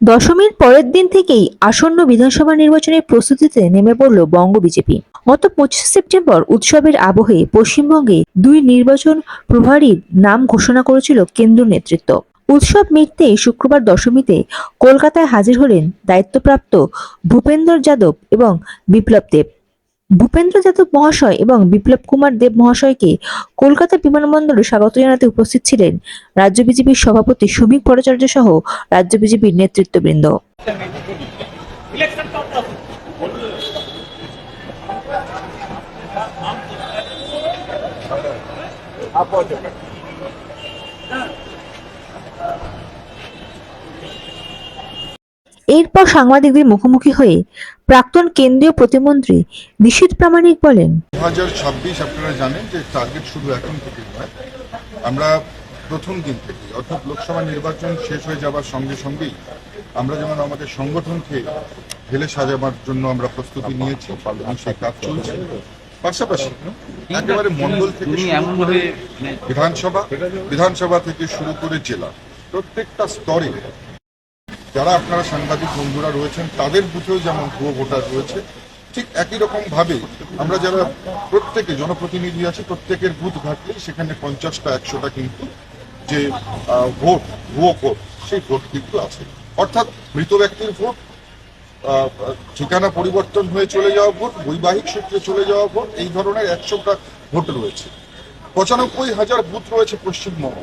দশমীর পরের দিন থেকেই আসন্ন বিধানসভা নির্বাচনের প্রস্তুতিতে নেমে পড়ল বঙ্গ বিজেপি। গত পঁচিশে সেপ্টেম্বর উৎসবের আবহে পশ্চিমবঙ্গে দুই নির্বাচন প্রভারীর নাম ঘোষণা করেছিল কেন্দ্র নেতৃত্ব। উৎসব মিটতে শুক্রবার দশমীতে কলকাতায় হাজির হলেন দায়িত্বপ্রাপ্ত ভূপেন্দর যাদব এবং বিপ্লব দেব। ভূপেন্দ্র যাদব মহাশয় এবং বিপ্লব কুমার দেব মহাশয়কে কলকাতা বিমানবন্দরে স্বাগত জানাতে উপস্থিত ছিলেন রাজ্য বিজেপির সভাপতি শ্রমিক ভট্টাচার্য সহ রাজ্য বিজেপির নেতৃত্ববৃন্দ। এরপর সাংবাদিকদের মুখোমুখি হয়ে প্রাক্তন কেন্দ্রীয় প্রতিমন্ত্রী নিশীথ প্রামাণিক বলেন দু হাজার ছাব্বিশ আপনারা জানেন যে টার্গেট শুধু এখন থেকে নয় আমরা প্রথম দিন থেকে অর্থাৎ লোকসভা নির্বাচন শেষ হয়ে যাওয়ার সঙ্গে সঙ্গেই আমরা যেমন আমাদের সংগঠনকে ঢেলে সাজাবার জন্য আমরা প্রস্তুতি নিয়েছি এবং সেই কাজ চলছে। পাশাপাশি একেবারে মন্ডল থেকে বিধানসভা বিধানসভা থেকে শুরু করে জেলা প্রত্যেকটা স্তরে যারা আপনারা সাংবাদিক বন্ধুরা রয়েছেন, তাদের বুথেও যেমন ভুয়ো ভোটার রয়েছে, ঠিক একই রকম ভাবে আমরা যারা প্রত্যেকে জনপ্রতিনিধি আছে, প্রত্যেকের বুথ ঘাটলেই সেখানে পঞ্চাশটা, একশোটা কিন্তু যে ভোট, ভুয়ো ভোট সেই ভোট কিন্তু আছে। অর্থাৎ মৃত ব্যক্তির ভোট ঠিকানা পরিবর্তন হয়ে চলে যাওয়া ভোট, বৈবাহিক সূত্রে চলে যাওয়া ভোট, এই ধরনের একশোটা ভোট রয়েছে। পঁচানব্বই হাজার বুথ রয়েছে পশ্চিমবঙ্গ।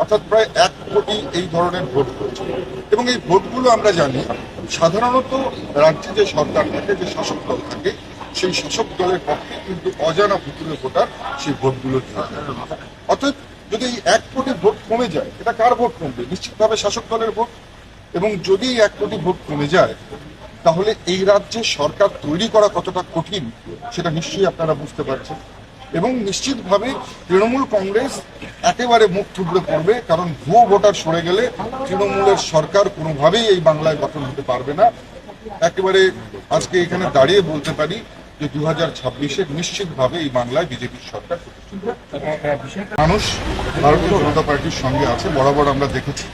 অর্থাৎ প্রায় কোটি এই ধরনের ভোট রয়েছে এবং এই ভোটগুলো আমরা জানি, সাধারণত রাজ্যে যে সরকার থাকে, যে শাসক দল থাকে, সেই শাসক দলের পক্ষে কিন্তু অজানা ভুতুরে ভোটার সেই ভোটগুলো অর্থাৎ যদি এই এক কোটি ভোট কমে যায়, এটা কার ভোট কমবে? নিশ্চিতভাবে শাসক দলের ভোট। এবং যদি এক কোটি ভোট কমে যায়, তাহলে এই রাজ্যে সরকার তৈরি করা কতটা কঠিন, সেটা নিশ্চয়ই আপনারা বুঝতে পারছেন। এবং নিশ্চিতভাবে তৃণমূল কংগ্রেস একেবারে মুখ থুবড়ে পড়বে, কারণ ভুয়ো ভোটার সরে গেলে তৃণমূলের সরকার কোনোভাবেই এই বাংলায় গঠন হতে পারবে না। একেবারে আজকে এখানে দাঁড়িয়ে বলতে পারি যে দু হাজার ছাব্বিশে নিশ্চিতভাবে এই বাংলায় বিজেপির সরকার মানুষ ভারতীয় জনতা পার্টির সঙ্গে আছে, বরাবর আমরা দেখেছি।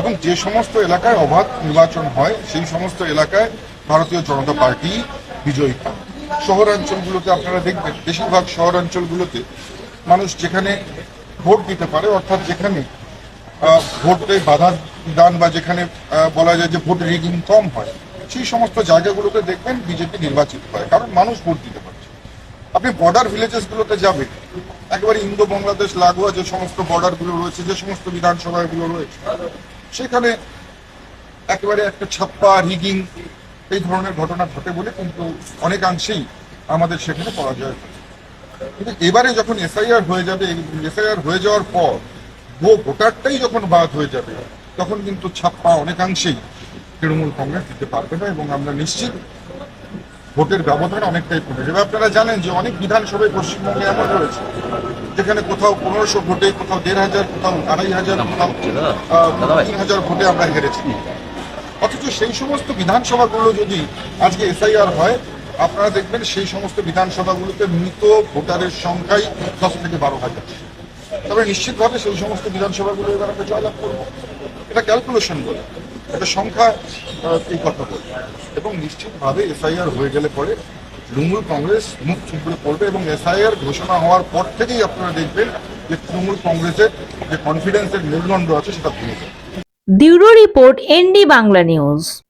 এবং যে সমস্ত এলাকায় অবাধ নির্বাচন হয়, সেই সমস্ত এলাকায় ভারতীয় জনতা পার্টি বিজয়ী পায় শহরাঞ্চলগুলোতে আপনারা দেখবেন, বেশিরভাগ শহরাঞ্চলগুলোতে মানুষ যেখানে ভোট দিতে পারে, অর্থাৎ যেখানে ভোটে বাধা দান বা যেখানে বলা যায় যে ভোট রিগিং কম হয়, সেই সমস্ত জায়গাগুলোতে দেখবেন বিজেপি নির্বাচিত হয়, কারণ মানুষ ভোট দিতে পারছে। আপনি বর্ডার ভিলেজেস গুলোতে যাবেন, একেবারে ইন্দো বাংলাদেশ, লাগোয়া যে সমস্ত বর্ডারগুলো রয়েছে, যে সমস্ত বিধানসভাগুলো রয়েছে, সেখানে একেবারে একটা ছাপ্পা রিগিং এই ধরনের ঘটনা ঘটে বলে কিন্তু অনেকাংশেই আমাদের সেখানে পরাজয় হয়। কিন্তু এবারে যখন এসআইআর হয়ে যাবে এসআইআর হয়ে যাওয়ার পর ভো ভোটারটাই যখন বাদ হয়ে যাবে তখন কিন্তু ছাপ্পা অনেকাংশেই তৃণমূল কংগ্রেস দিতে পারবে না এবং আমরা নিশ্চিত ভোটের ব্যবধান অনেকটাই কমে যাবে। আপনারা জানেন যে অনেক বিধানসভায় পশ্চিমবঙ্গে এমন রয়েছে যেখানে কোথাও পনেরোশো ভোটে কোথাও দেড় হাজার কোথাও আড়াই হাজার কোথাও তিন হাজার ভোটে আমরা হেরেছি। অথচ সেই সমস্ত বিধানসভাগুলো যদি আজকে এসআইআর হয় আপনারা দেখবেন সেই সমস্ত বিধানসভাগুলোতে মৃত ভোটারের সংখ্যাই দশ থেকে বারো হাজার তবে নিশ্চিতভাবে সেই সমস্ত বিধানসভাগুলো এবার আমরা জয়লাভ করব। এটা ক্যালকুলেশন বলে। এটা সংখ্যা এই কথা বলে। এবং নিশ্চিতভাবে এসআইআর হয়ে গেলে পরে তৃণমূল কংগ্রেস মুখ থুবড়ে পড়বে এবং এসআইআর ঘোষণা হওয়ার পর থেকেই আপনারা দেখবেন যে তৃণমূল কংগ্রেসের যে কনফিডেন্সের মেরুদণ্ড আছে সেটা ভেঙে যাবে bureau report ND Bangla news.